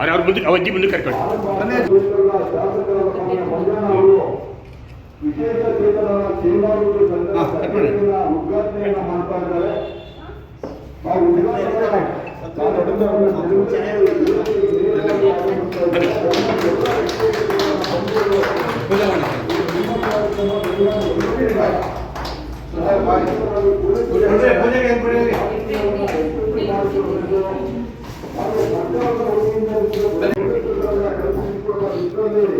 ಅವ್ರು ಅವ್ರ ಮುಂದೆ ಅವ್ರ ಅಜ್ಜಿ ಮುಂದೆ ಕರ್ಕೊಂಡು ವಿಶೇಷ ಚೇತನ ಸೇವಾಗುರು ಸಂಘದ ಕಚೇರಿಯ ಉದ್ಘಾಟನೆಯನ್ನ ಮಾಡ್ತಾ ಇದ್ದಾರೆ ಆ ಉದ್ಘಾಟನೆ ತಗೊಳ್ಳಿ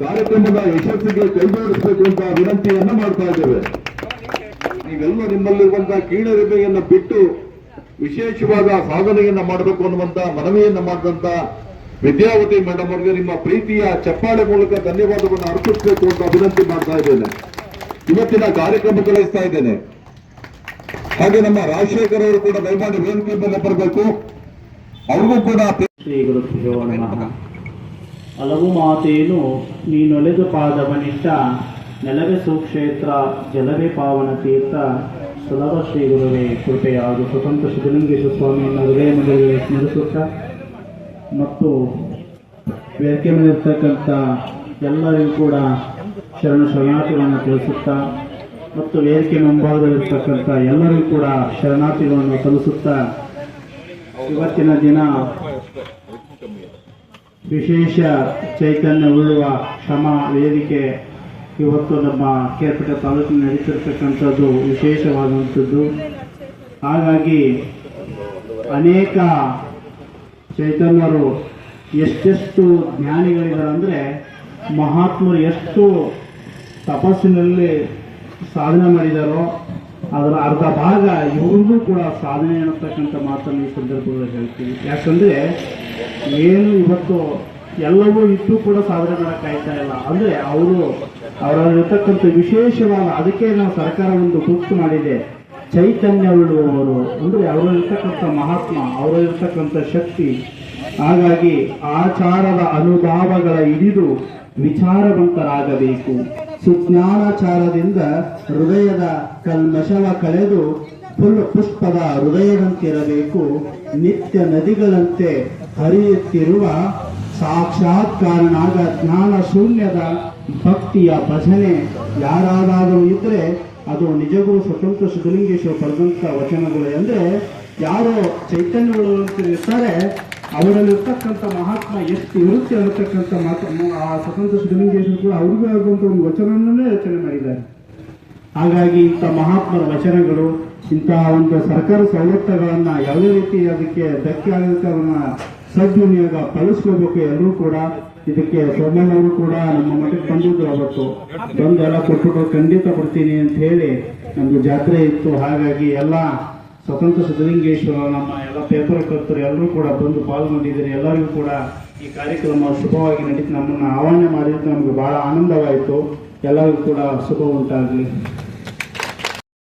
ಕಾರ್ಯಕ್ರಮದ ಯಶಸ್ಸಿಗೆ ಕೈಜೋಡಿಸಬೇಕು ಅಂತ ವಿನಂತಿಯನ್ನ ಮಾಡ್ತಾ ಇದ್ದೇವೆ. ನೀವೆಲ್ಲ ನಿಮ್ಮಲ್ಲಿರುವಂತಹ ಕೀಳರಿಮೆಯನ್ನು ಬಿಟ್ಟು ವಿಶೇಷವಾದ ಸಾಧನೆಯನ್ನ ಮಾಡಬೇಕು ಅನ್ನುವಂತ ಮನವಿಯನ್ನ ಮಾಡಿದಂತ ವಿದ್ಯಾವತಿ ಮೇಡಮ್ ಅವರಿಗೆ ನಿಮ್ಮ ಪ್ರೀತಿಯ ಚಪ್ಪಾಳೆ ಮೂಲಕ ಧನ್ಯವಾದವನ್ನು ಅರ್ಪಿಸಬೇಕು ಅಂತ ವಿನಂತಿ ಮಾಡ್ತಾ ಇದ್ದೇನೆ. ಇವತ್ತಿನ ಕಾರ್ಯಕ್ರಮ ಕಳಿಸ್ತಾ ಇದ್ದೇನೆ. ಹಾಗೆ ನಮ್ಮ ರಾಜಶೇಖರ್ ಅವರು ಕೂಡ ದಯಮಾಡಿ ವೇದಿಕೆ ಬರಬೇಕು. ಅವ್ರಿಗೂ ಕೂಡ ಹಲವು ಮಾತೇನು ನೀನೊಲೆದು ಪಾದವನಿಟ್ಟ ನೆಲವೇ ಸುಕ್ಷೇತ್ರ, ಜಲವೇ ಪಾವನ ತೀರ್ಥ, ಸುಲಭ ಶ್ರೀ ಗುರುವೇ ಕೃಪೆಯಾದ ಸ್ವತಂತ್ರ ಸಿದ್ಧಲಿಂಗೇಶ್ವರ ಸ್ವಾಮಿಯನ್ನು ಹೃದಯ ಮಂದಿರಗಳಿಗೆ ಸ್ಮರಿಸುತ್ತ. ಮತ್ತು ವೇದಿಕೆ ಮೇಲಿರ್ತಕ್ಕಂಥ ಎಲ್ಲರಿಗೂ ಕೂಡ ಶರಣ ಶರಣಾರ್ಥಿಗಳನ್ನು ತಿಳಿಸುತ್ತಾ, ಮತ್ತು ವೇದಿಕೆ ಮುಂಭಾಗದಲ್ಲಿರ್ತಕ್ಕಂಥ ಎಲ್ಲರಿಗೂ ಕೂಡ ಶರಣಾರ್ಥಿಗಳನ್ನು ಕಲಿಸುತ್ತಾ ಇವತ್ತಿನ ದಿನ ವಿಶೇಷ ಚೈತನ್ಯ ಉಳ್ಳುವ ಶ್ರಮ ವೇದಿಕೆ ಇವತ್ತು ನಮ್ಮ ಕೇರ್ಪಟ್ಟ ತಾಲೂಕಿನ ನಡೀತಿರ್ತಕ್ಕಂಥದ್ದು ವಿಶೇಷವಾದಂಥದ್ದು. ಹಾಗಾಗಿ ಅನೇಕ ಚೈತನ್ಯರು ಎಷ್ಟೆಷ್ಟು ಜ್ಞಾನಿಗಳಿದ್ದಾರೆ ಅಂದರೆ ಮಹಾತ್ಮರು ಎಷ್ಟು ತಪಸ್ಸಿನಲ್ಲಿ ಸಾಧನೆ ಮಾಡಿದಾರೋ ಅದರ ಅರ್ಧ ಭಾಗ ಇವ್ರಿಗೂ ಕೂಡ ಸಾಧನೆ ಅನ್ನತಕ್ಕಂಥ ಮಾತನ್ನು ಈ ಸಂದರ್ಭದಲ್ಲಿ ಹೇಳ್ತೀವಿ. ಯಾಕಂದ್ರೆ ಏನು ಇವತ್ತು ಎಲ್ಲವೂ ಇಟ್ಟು ಕೂಡ ಸಾಧನೆ ಮಾಡೋಕ್ಕಾಯ್ತಾ ಇಲ್ಲ. ಅಂದ್ರೆ ಅವರು ಅವರಲ್ಲಿರ್ತಕ್ಕಂಥ ವಿಶೇಷವಾದ ಅದಕ್ಕೆ ನಾವು ಸರ್ಕಾರ ಒಂದು ಗುರುತು ಮಾಡಿದೆ. ಚೈತನ್ಯ ಉಳ್ಳುವವರು ಅಂದ್ರೆ ಅವರಲ್ಲಿರ್ತಕ್ಕಂಥ ಮಹಾತ್ಮ, ಅವರಲ್ಲಿರ್ತಕ್ಕಂಥ ಶಕ್ತಿ. ಹಾಗಾಗಿ ಆಚಾರದ ಅನುಭಾವಗಳ ಹಿಡಿದು ವಿಚಾರವಂತರಾಗಬೇಕು. ಸುಜ್ಞಾನಾಚಾರದಿಂದ ಹೃದಯದ ಕಲ್ಮಶವ ಕಳೆದು ಫುಲ್ ಪುಷ್ಪದ ಹೃದಯದಂತಿರಬೇಕು. ನಿತ್ಯ ನದಿಗಳಂತೆ ಹರಿಯುತ್ತಿರುವ ಸಾಕ್ಷಾತ್ಕಾರನಾದ ಜ್ಞಾನ ಶೂನ್ಯದ ಭಕ್ತಿಯ ಭಜನೆ. ಯಾರಾದರೂ ಇದ್ರೆ ಅದು ನಿಜಗುರು ಸ್ವತಂತ್ರ ಸುಧಲಿಂಗೇಶ್ವರ ಪಡೆದಂತ ವಚನಗಳು. ಅಂದ್ರೆ ಯಾರು ಚೈತನ್ಯಗಳು ಅಂತ ಇರ್ತಾರೆ ಅವರಲ್ಲಿರ್ತಕ್ಕಂಥ ಮಹಾತ್ಮ ಎಷ್ಟು ಇರುತ್ತೆ ಅನ್ನತಕ್ಕಂಥ ಮಾತು ಆ ಸ್ವತಂತ್ರ ಸಿದ್ಧಲಿಂಗೇಶ್ವರ ಕೂಡ ಅವ್ರಿಗೂ ಆಗುವಂಥ ಒಂದು ವಚನವನ್ನೇ ರಚನೆ ಮಾಡಿದ್ದಾರೆ. ಹಾಗಾಗಿ ಇಂಥ ಮಹಾತ್ಮರ ವಚನಗಳು ಇಂತಹ ಒಂದು ಸರ್ಕಾರ ಸವಲತ್ತುಗಳನ್ನ ಯಾವುದೇ ರೀತಿ ಅದಕ್ಕೆ ಧಕ್ಕೆ ಅವನ್ನ ಸದ್ವಿನಿಯೋಗ ಬಳಸ್ಕೋಬೇಕು ಎಲ್ಲರೂ ಕೂಡ, ಇದಕ್ಕೆ ಸೋಮಣ್ಣವರು ಕೂಡ ನಮ್ಮ ಮಟ್ಟಕ್ಕೆ ಬಂದಿದ್ದು ಅವತ್ತು. ಬಂದು ಎಲ್ಲ ಕೊಟ್ಬಿಟ್ಟು ಖಂಡಿತ ಕೊಡ್ತೀನಿ ಅಂತ ಹೇಳಿ ನಮ್ದು ಜಾತ್ರೆ ಇತ್ತು. ಹಾಗಾಗಿ ಎಲ್ಲ ಸ್ವತಂತ್ರ ಸಿದ್ಧಲಿಂಗೇಶ್ವರ ನಮ್ಮ ಎಲ್ಲ ಪೇಪರ್ ಕರ್ತರು ಎಲ್ಲರೂ ಕೂಡ ಬಂದು ಪಾಲ್ಗೊಂಡಿದ್ದಾರೆ. ಎಲ್ಲರಿಗೂ ಕೂಡ ಈ ಕಾರ್ಯಕ್ರಮ ಶುಭವಾಗಿ ನಡೀತು. ನಮ್ಮನ್ನು ಆಹ್ವಾನ ಮಾಡಿದ್ದು ನಮಗೆ ಭಾಳ ಆನಂದವಾಯಿತು. ಎಲ್ಲರಿಗೂ ಕೂಡ ಶುಭ ಉಂಟಾಗಲಿ.